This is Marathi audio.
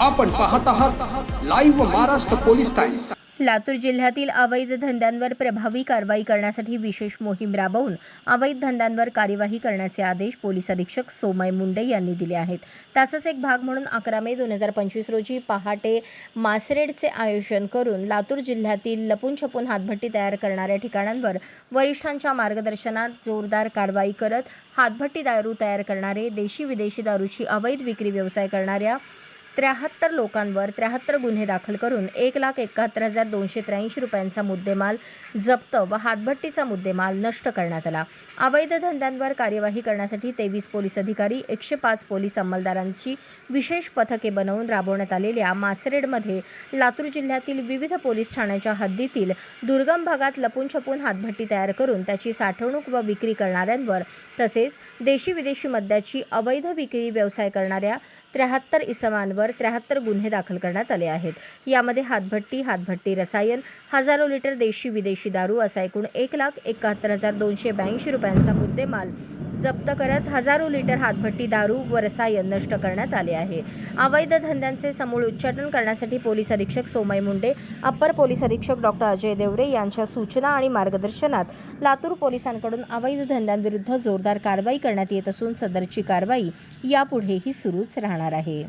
आपण पाहत आहात live Maharashtra police times Latur जिल्ह्यातील अवैध धंद्यांवर प्रभावी कारवाई करण्यासाठी विशेष मोहीम राबवून अवैध धंद्यांवर कार्यवाही करण्याचे आदेश पोलीस अधीक्षक सोमय मुंडे यांनी दिले आहेत. त्याचाच एक भाग म्हणून अकरा मे दोन हजार पंचवीस रोजी पहाटे मासरेडचे आयोजन करून लातूर जिल्ह्यातील लपून छपून हातभट्टी तयार करणाऱ्या ठिकाणांवर वरिष्ठांच्या मार्गदर्शनात जोरदार कारवाई करत हातभट्टी दारू तयार करणारे देशी विदेशी दारूची अवैध विक्री व्यवसाय करणाऱ्या त्र्याहत्तर लोकांवर त्र्याहत्तर गुन्हे दाखल करून एक लाख एकाहत्तर हजार दोनशे त्र्याऐंशी रुपयांचा मुद्देमाल जप्त व हातभट्टीचा मुद्देमाल नष्ट करण्यात आला. अवैध धंद्यांवर कार्यवाही करण्यासाठी तेवीस पोलीस अधिकारी एकशे पाच पोलीस अंमलदारांची विशेष पथके बनवून राबवण्यात आलेल्या मासरेडमध्ये लातूर जिल्ह्यातील विविध पोलीस ठाण्याच्या हद्दीतील दुर्गम भागात लपून छपून हातभट्टी तयार करून त्याची साठवणूक व विक्री करणाऱ्यांवर तसेच देशी विदेशी मद्याची अवैध विक्री व्यवसाय करणाऱ्या त्र्याहत्तर इसमांवर त्र्याहत्तर गुन्हे दाखल करण्यात आले आहेत. यामध्ये हातभट्टी हातभट्टी रसायन हजारो लिटर देशी विदेशी दारू असा एकूण एक लाख एकाहत्तर हजार दोनशे ब्याऐंशी रुपयांचा मुद्देमाल जप्त करत हजारो लिटर हातभट्टी दारू व रसायन नष्ट करण्यात आले आहे. अवैध धंद्यांचे समूळ उच्चाटन करण्यासाठी पोलीस अधीक्षक सोमय मुंडे अप्पर पोलीस अधीक्षक डॉक्टर अजय देवरे यांच्या सूचना आणि मार्गदर्शनात लातूर पोलिसांकडून अवैध धंद्यांविरुद्ध जोरदार कारवाई करण्यात येत असून सदरची कारवाई यापुढेही सुरूच राहणार आहे.